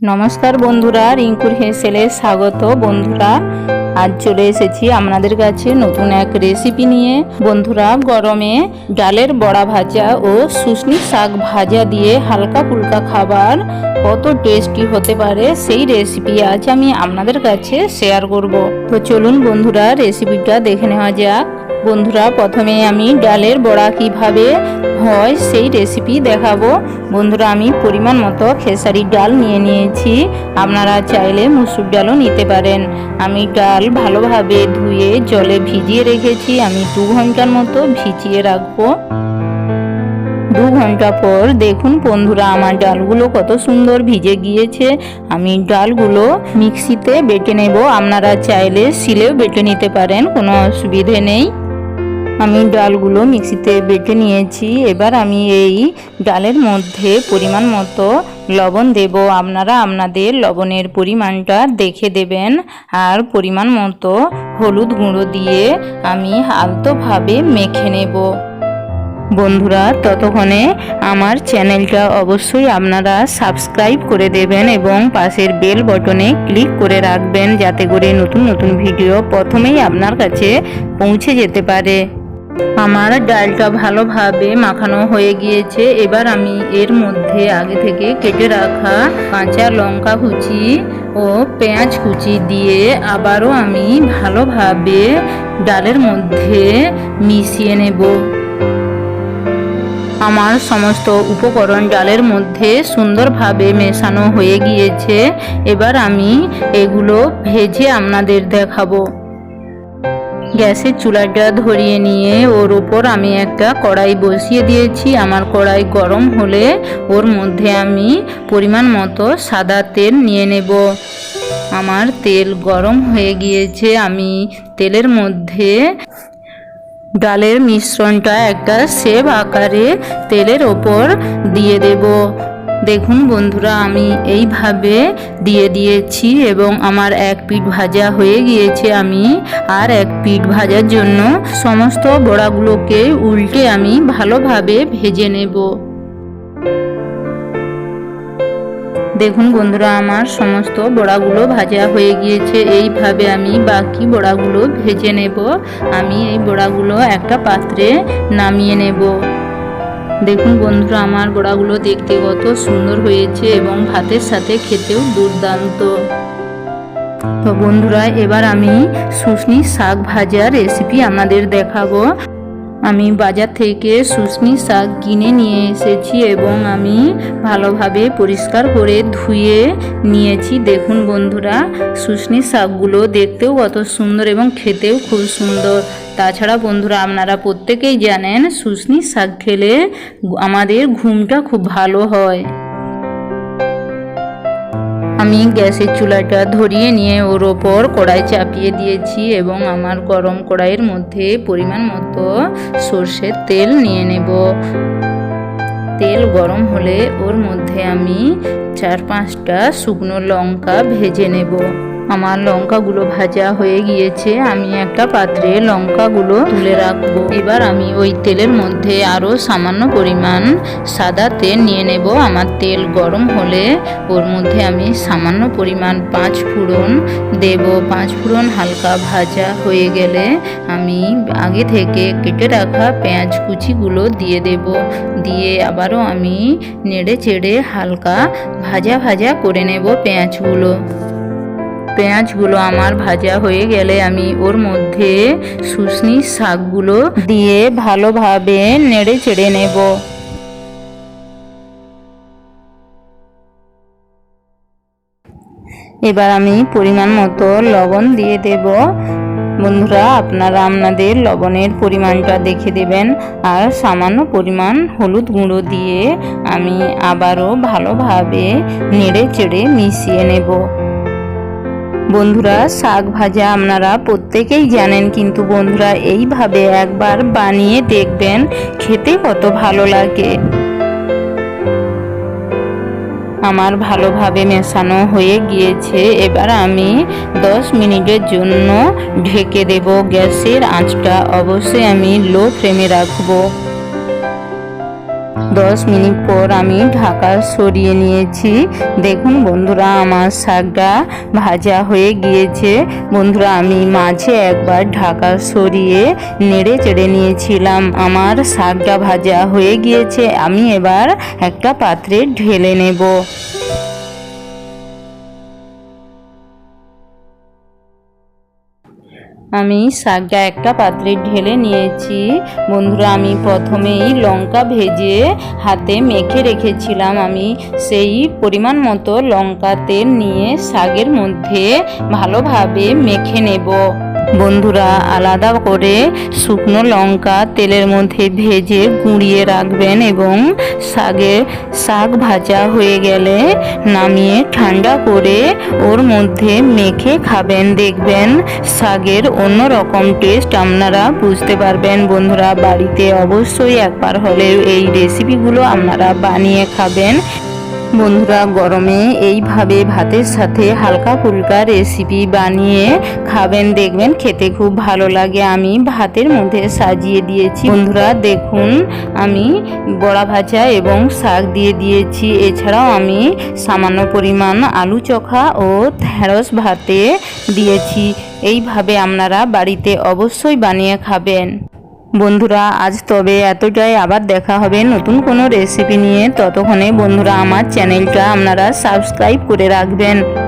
নমস্কার বন্ধুরা, রিঙ্কুর হেসেলে স্বাগত বন্ধুরা। আজ চলে এসেছি আপনাদের কাছে নতুন এক রেসিপি নিয়ে। বন্ধুরা, গরমে ডালের বড়া ভাজা ও শুশনি শাক ভাজা দিয়ে হালকা ফুলকা খাবার কত টেস্টি হতে পারে সেই রেসিপি আজ আমি আপনাদের কাছে শেয়ার করব। তো চলুন বন্ধুরা রেসিপিটা দেখে নেওয়া যাক। বন্ধুরা, প্রথমে আমি ডালের বড়া কীভাবে হয় সেই রেসিপি দেখাবো। বন্ধুরা, আমি পরিমাণ মতো খেসারি ডাল নিয়ে নিয়েছি। আপনারা চাইলে মুসুর ডালও নিতে পারেন। আমি ডাল ভালোভাবে ধুয়ে জলে ভিজিয়ে রেখেছি। আমি দু ঘণ্টার মতো ভিজিয়ে রাখব। দু ঘণ্টা পর দেখুন বন্ধুরা, আমার ডালগুলো কত সুন্দর ভিজে গিয়েছে। আমি ডালগুলো মিক্সিতে বেটে নেব। আপনারা চাইলে শিলেও বেটে নিতে পারেন, কোনো অসুবিধে নেই। আমি ডালগুলো মিক্সিতে বেটে নিয়েছি। এবার আমি এই ডালের মধ্যে পরিমাণ মতো লবণ দেব। আপনারা আপনাদের লবণের পরিমাণটা দেখে দেবেন। আর পরিমাণ মতো হলুদ গুঁড়ো দিয়ে আমি আলতোভাবে মেখে নেব। বন্ধুরা, ততক্ষণে আমার চ্যানেলটা অবশ্যই আপনারা সাবস্ক্রাইব করে দেবেন এবং পাশের বেল বটনে ক্লিক করে রাখবেন যাতে করে নতুন নতুন ভিডিও প্রথমেই আপনার কাছে পৌঁছে যেতে পারে। আমার ডালটা ভালোভাবে মাখানো হয়ে গিয়েছে। এবার আমি এর মধ্যে আগে থেকে কেটে রাখা কাঁচা লঙ্কা কুচি ও পেঁয়াজ কুচি দিয়ে আবারও আমি ভালোভাবে ডালের মধ্যে মিশিয়ে নেব। আমার সমস্ত উপকরণ ডালের মধ্যে সুন্দরভাবে মেশানো হয়ে গিয়েছে। এবার আমি এগুলো ভেজে আপনাদের দেখাবো। গ্যাসের চুলাটা ধরিয়ে নিয়ে ওর ওপর আমি একটা কড়াই বসিয়ে দিয়েছি। আমার কড়াই গরম হলে ওর মধ্যে আমি পরিমাণ মতো সাদা তেল নিয়ে নেব। আমার তেল গরম হয়ে গিয়েছে। আমি তেলের মধ্যে ডালের মিশ্রণটা একটা সেব আকারে তেলের ওপর দিয়ে দেব। দেখুন বন্ধুরা, আমি এইভাবে দিয়ে দিয়েছি এবং আমার এক পিঠ ভাজা হয়ে গিয়েছে আমি। আর এক পিঠ ভাজার জন্য সমস্ত বড়াগুলোকে উল্টে আমি ভালোভাবে ভেজে নেব। দেখুন বন্ধুরা, আমার সমস্ত বড়াগুলো ভাজা হয়ে গিয়েছে। এইভাবে আমি বাকি বড়াগুলো ভেজে নেব। আমি এই বড়াগুলো একটা পাত্রে নামিয়ে নেব। দেখুন বন্ধুরা, আমার বড়াগুলো দেখতে কত সুন্দর হয়েছে এবং ভাতের সাথে খেতেও দুর্দান্ত। তো বন্ধুরা, এবার আমি শুশনি শাক ভাজার রেসিপি আপনাদের দেখাবো। আমি বাজার থেকে শুশনি শাক কিনে নিয়ে এসেছি এবং আমি ভালোভাবে পরিষ্কার করে ধুয়ে নিয়েছি। দেখুন বন্ধুরা শুশনি শাকগুলো দেখতেও কত সুন্দর এবং খেতেও খুব সুন্দর। তাছাড়া বন্ধুরা, আপনারা প্রত্যেকেই জানেন শুশনি শাক খেলে আমাদের ঘুমটা খুব ভালো হয়। আমি গ্যাসের চুলাটা ধরিয়ে নিয়ে ওর ওপর কড়াই চাপিয়ে দিয়েছি এবং আমার গরম কড়াইয়ের মধ্যে পরিমাণ মতো সর্ষের তেল নিয়ে নেব। তেল গরম হলে ওর মধ্যে আমি চার পাঁচটা শুকনো লঙ্কা ভেজে নেব। আমার লঙ্কাগুলো ভাজা হয়ে গিয়েছে, আমি একটা পাত্রে লঙ্কাগুলো তুলে রাখব। এবার আমি ওই তেলের মধ্যে আরও সামান্য পরিমাণ সাদা তেল নিয়ে নেব। আমার তেল গরম হলে ওর মধ্যে আমি সামান্য পরিমাণ পাঁচ ফোড়ন দেব। পাঁচ ফোড়ন হালকা ভাজা হয়ে গেলে আমি আগে থেকে কেটে রাখা পেঁয়াজ কুচিগুলো দিয়ে দেব। দিয়ে আবারও আমি নেড়ে চেড়ে হালকা ভাজা ভাজা করে নেব পেঁয়াজগুলো। পেঁয়াজগুলো আমার ভাজা হয়ে গেলে আমি ওর মধ্যে শুশনি শাকগুলো দিয়ে ভালোভাবে নেড়ে চেড়ে নেব। এবার আমি পরিমাণ মতো লবণ দিয়ে দেব। বন্ধুরা, আপনারা আপনাদের লবণের পরিমাণটা দেখে দেবেন আর সামান্য পরিমাণ হলুদ গুঁড়ো দিয়ে আমি আবারও ভালোভাবে নেড়ে চেড়ে মিশিয়ে নেব। বন্ধুরা, শাক ভাজা আপনারা প্রত্যেকেই জানেন, কিন্তু বন্ধুরা, এইভাবে একবার বানিয়ে দেখবেন, খেতে কত ভালো লাগে। আমার ভালোভাবে মেশানো হয়ে গিয়েছে। এবার আমি দশ মিনিটের জন্য ঢেকে দেব গ্যাসের আঁচটা। অবশ্যই আমি লো ফ্লেমে রাখব। দশ মিনিট পর আমি ঢাকা সরিয়ে নিয়েছি। দেখুন বন্ধুরা, আমার শাকটা ভাজা হয়ে গিয়েছে। বন্ধুরা, আমি মাঝে একবার ঢাকা সরিয়ে নেড়ে চেড়ে নিয়েছিলাম। আমার শাকটা ভাজা হয়ে গিয়েছে। আমি এবার একটা পাত্রে ঢেলে নেব। আমি শাকটা একটা পাত্রে ঢেলে নিয়েছি। বন্ধুরা, আমি প্রথমেই লঙ্কা ভেজে হাতে মেখে রেখেছিলাম। আমি সেই পরিমাণ মতো লঙ্কা তেল নিয়ে শাকের মধ্যে ভালোভাবে মেখে নেব। বন্ধুরা, আলাদা করে শুকনো লঙ্কা তেলের মধ্যে ভেজে গুঁড়িয়ে রাখবেন এবং শাকে শাক ভাজা হয়ে গেলে নামিয়ে ঠান্ডা করে ওর মধ্যে মেখে খাবেন। দেখবেন শাকের অন্য রকম টেস্ট আপনারা বুঝতে পারবেন বন্ধুরা। বাড়িতে অবশ্যই একবার হলেও এই রেসিপিগুলো আপনারা বানিয়ে খাবেন। বন্ধুরা, গরমে এইভাবে ভাতের সাথে হালকা ফুলকা রেসিপি বানিয়ে খাবেন, দেখবেন খেতে খুব ভালো লাগে। আমি ভাতের মধ্যে সাজিয়ে দিয়েছি। বন্ধুরা, দেখুন, আমি বড়া ভাজা এবং শাক দিয়ে দিয়েছি। এছাড়াও আমি সামান্য পরিমাণ আলু চোখা ও ঢেঁড়স ভাতে দিয়েছি। এইভাবে আপনারা বাড়িতে অবশ্যই বানিয়ে খাবেন। বন্ধুরা, আজ তবে এতটাই। আবার দেখা হবে নতুন কোনো রেসিপি নিয়ে। ততক্ষণে বন্ধুরা, আমার চ্যানেলটা আপনারা সাবস্ক্রাইব করে রাখবেন।